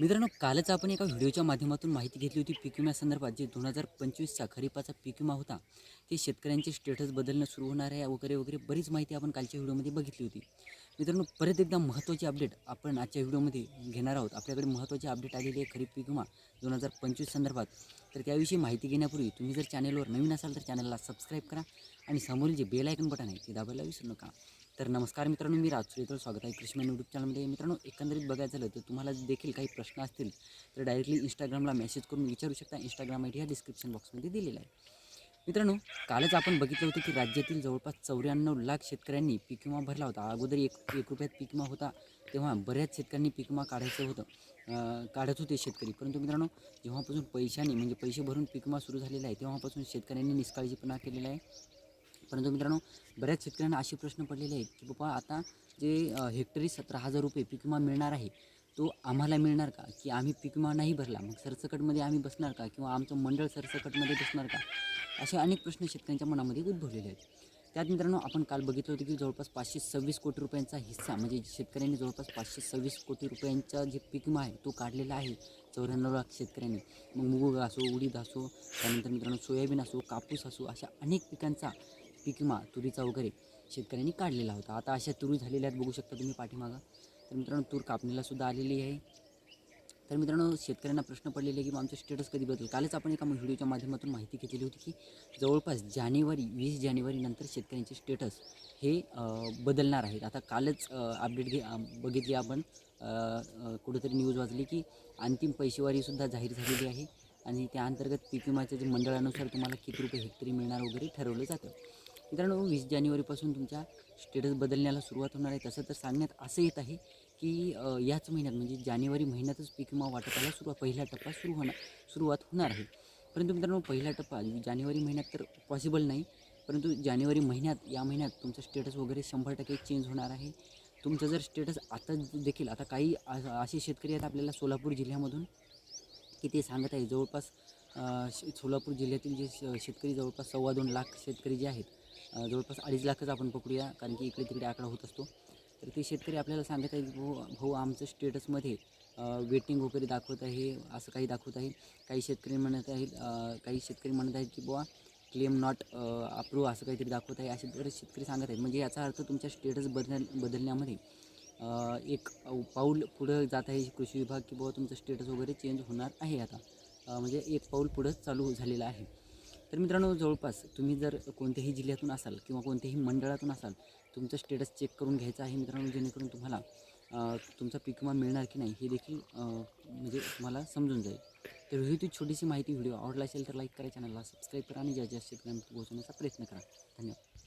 मित्रांनो कालच आपण एका व्हिडिओच्या माध्यमातून माहिती घेतली होती पीक विम्यासंदर्भात जे दोन हजार पंचवीसचा खरीपाचा पीक विमा होता. ते शेतकऱ्यांचे स्टेटस बदलणं सुरू होणार आहे वगैरे वगैरे बरीच माहिती आपण कालच्या व्हिडिओमध्ये बघितली होती. मित्रांनो परत एकदा महत्त्वाची अपडेट आपण आजच्या व्हिडिओमध्ये घेणार आहोत. आपल्याकडे महत्त्वाची अपडेट आलेली आहे खरीप पीक विमा दोन हजार पंचवीस संदर्भात. तर त्याविषयी माहिती घेण्यापूर्वी तुम्ही जर चॅनलवर नवीन असाल तर चॅनलला सबस्क्राईब करा आणि समोरील जे बेल आयकन बटन आहे ते दाबायला विसरू नका. तर नमस्कार मित्रांनो मी राजू सुरेतर स्वागत आहे कृष्ण यूट्यूब चॅनलमध्ये मित्रांनो एकंदरीत बघायचं झालं तर तुम्हाला देखील काही प्रश्न असतील तर डायरेक्टली इंस्टाग्रामला मेसेज करून विचारू शकता. इंस्टाग्राम आय डी हा डिस्क्रिप्शन बॉक्समध्ये दिलेला आहे. मित्रांनो कालच आपण बघितलं होतं की राज्यातील जवळपास चौऱ्याण्णव लाख शेतकऱ्यांनी पीक विमा भरला होता. अगोदर एक एक रुपयात पीक विमा होता तेव्हा बऱ्याच शेतकऱ्यांनी पीक विमा काढायचं होतं काढत होते शेतकरी. परंतु मित्रांनो जेव्हापासून पैशाने म्हणजे पैसे भरून पीक विमा सुरू झालेला आहे तेव्हापासून शेतकऱ्यांनी निष्काळजीपणा केलेला आहे. परंतु मित्रांनो बऱ्याच शेतकऱ्यांना असे प्रश्न पडलेले आहेत की बाबा आता जे हेक्टरी सतरा हजार रुपये पीक विमा मिळणार आहे तो आम्हाला मिळणार का? की आम्ही पीक विमा नाही भरला मग सरसकटमध्ये आम्ही बसणार का? किंवा आमचं मंडळ सरसकटमध्ये बसणार का? असे अनेक प्रश्न शेतकऱ्यांच्या मनामध्ये उद्भवलेले आहेत. त्यात मित्रांनो आपण काल बघितलं होतं की जवळपास पाचशे सव्वीस कोटी रुपयांचा हिस्सा म्हणजे शेतकऱ्यांनी जवळपास पाचशे सव्वीस कोटी रुपयांचा जे पीक विमा आहे तो काढलेला आहे चौऱ्याण्णव लाख शेतकऱ्यांनी. मग मूग असो उडीद असो त्यानंतर मित्रांनो सोयाबीन असो कापूस असो अशा अनेक पिकांचा पीक विमा तुरीचा वगैरे शेतकऱ्यांनी काढलेला होता. आता अशा तुरी झालेल्या आहेत बघू शकता तुम्ही पाठीमागं. तर मित्रांनो तूर कापणीलासुद्धा आलेली आहे. तर मित्रांनो शेतकऱ्यांना प्रश्न पडलेले आहे की आमचं स्टेटस कधी बदल कालच आपण एका व्हिडिओच्या माध्यमातून माहिती घेतलेली होती की जवळपास जानेवारी वीस जानेवारीनंतर शेतकऱ्यांचे स्टेटस हे बदलणार आहेत. आता कालच अपडेट घे बघितली आपण. कुठेतरी न्यूज वाचली की अंतिम पैसेवारीसुद्धा जाहीर झालेली आहे. आणि त्या अंतर्गत पीक विमाच्या जे मंडळानुसार तुम्हाला किती रुपये हेक्टरी मिळणार वगैरे ठरवलं जातं. मित्रांनो वीस जानेवारीपासून तुमच्या स्टेटस बदलण्याला सुरुवात होणार आहे. तसं तर सांगण्यात असं येत आहे की याच महिन्यात म्हणजे जानेवारी महिन्यातच पीक विमा वाटपाला सुरुवात पहिला टप्पा सुरू होणार सुरुवात होणार आहे. परंतु मित्रांनो पहिला टप्पा जानेवारी महिन्यात तर पॉसिबल नाही. परंतु जानेवारी महिन्यात या महिन्यात तुमचं स्टेटस वगैरे शंभर टक्के चेंज होणार आहे. तुमचं जर स्टेटस आता देखील आता काही असे शेतकरी आहेत आपल्याला सोलापूर जिल्ह्यामधून की ते सांगत आहे जवळपास श- सोलापूर जिल्ह्यातील जे श- शेतकरी जवळपास सव्वा दोन लाख शेतकरी जे आहेत जवळपास अडीच लाखच आपण पकडूया कारण की इकडे तिकडे आकडा होत असतो. तर ते शेतकरी आपल्याला सांगत आहेत भाऊ भाऊ आमचं स्टेटसमध्ये वेटिंग वगैरे दाखवत आहे असं काही दाखवत आहे. काही शेतकरी म्हणत आहेत काही शेतकरी म्हणत आहेत की बुवा क्लेम नॉट अप्रूव्ह असं काहीतरी दाखवत आहे. असे बरेच शेतकरी सांगत आहेत. म्हणजे याचा अर्थ तुमच्या स्टेटस बदल बदलण्यामध्ये एक पाऊल पुढं जात आहे कृषी विभाग की बुवा तुमचं स्टेटस वगैरे चेंज होणार आहे आता. म्हणजे एक पाऊल पुढं चालू झालेलं आहे. तर मित्रांनो जवळपास तुम्ही जर कोणत्याही जिल्ह्यातून असाल किंवा कोणत्याही मंडळातून असाल तुमचं स्टेटस चेक करून घ्यायचं आहे मित्रांनो जेणेकरून तुम्हाला तुमचा पीक विमा मिळणार की नाही हे देखील म्हणजे तुम्हाला समजून जाईल. तर ही ती छोटीशी माहिती व्हिडिओ. आवडला असेल तर लाईक करा चॅनलला सबस्क्राईब करा आणि जास्तीत जास्त पोहोचवण्याचा प्रयत्न करा. धन्यवाद.